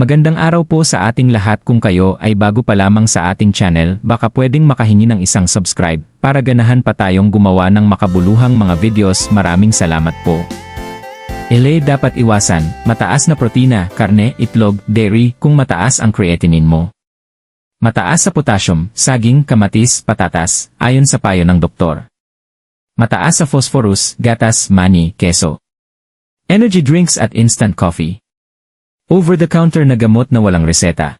Magandang araw po sa ating lahat kung kayo ay bago pa lamang sa ating channel baka pwedeng makahingi ng isang subscribe para ganahan pa tayong gumawa ng makabuluhang mga videos maraming salamat po. Ele dapat iwasan, mataas na protina, karne, itlog, dairy kung mataas ang creatinine mo. Mataas sa potassium, saging, kamatis, patatas, ayon sa payo ng doktor. Mataas sa phosphorus, gatas, mani, keso. Energy drinks at instant coffee. Over-the-counter na gamot na walang reseta.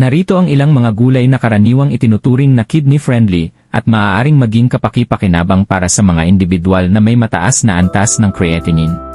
Narito ang ilang mga gulay na karaniwang itinuturing na kidney-friendly at maaaring maging kapaki-pakinabang para sa mga individual na may mataas na antas ng creatinine.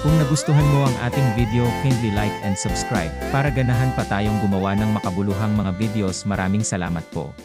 Kung nagustuhan mo ang ating video, kindly like and subscribe para ganahan pa tayong gumawa ng makabuluhang mga videos. Maraming salamat po.